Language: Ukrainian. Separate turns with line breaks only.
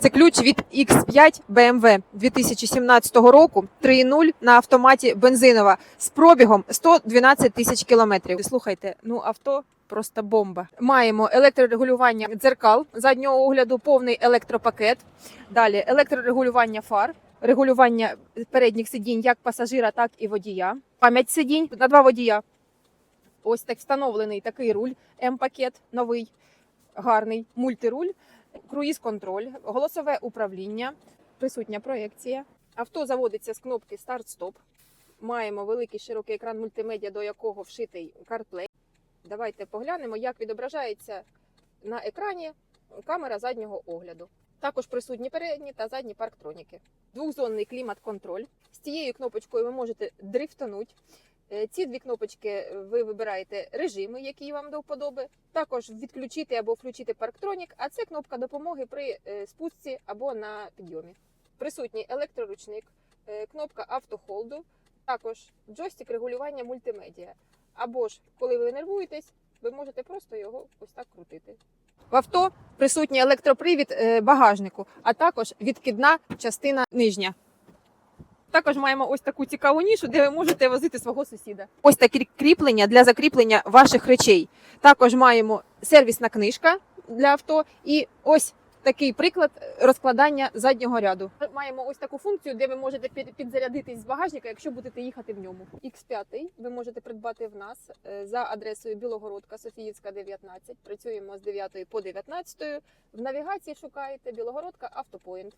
Це ключ від X5 BMW 2017 року 3.0 на автоматі бензинова з пробігом 112 тисяч кілометрів. Слухайте, ну авто просто бомба. Маємо електрорегулювання дзеркал заднього огляду, повний електропакет. Далі електрорегулювання фар, регулювання передніх сидінь як пасажира, так і водія. Пам'ять сидінь на два водія. Ось так встановлений такий руль М-пакет новий, гарний мультируль круїз-контроль, голосове управління, присутня проекція. Авто заводиться з кнопки старт-стоп. Маємо великий широкий екран мультимедіа, до якого вшитий CarPlay. Давайте поглянемо, як відображається на екрані камера заднього огляду. Також присутні передні та задні парктроніки. Двохзонний клімат-контроль. З цією кнопочкою ви можете дрифтанути. Е, Ці дві кнопочки е, ви вибираєте режими, які вам до вподоби. Також відключити або включити парктронік, а це кнопка допомоги при е, спусці або на підйомі. Присутній електроручник, кнопка автохолду, також джойстик регулювання мультимедіа. Або ж, коли ви нервуєтесь, ви можете просто його ось так крутити. В авто присутній електропривід багажнику, а також відкидна частина нижня. Також маємо ось таку цікаву нішу, де ви можете возити свого сусіда. Ось такі кріплення для закріплення ваших речей. Також маємо сервісна книжка для авто і ось такий приклад розкладання заднього ряду. Маємо ось таку функцію, де ви можете підзарядитись з багажника, якщо будете їхати в ньому. X5 ви можете придбати в нас е, за адресою Білогородка, Софіївська, 19. Працюємо з 9 по 19. В навігації шукаєте Білогородка Автопоінт.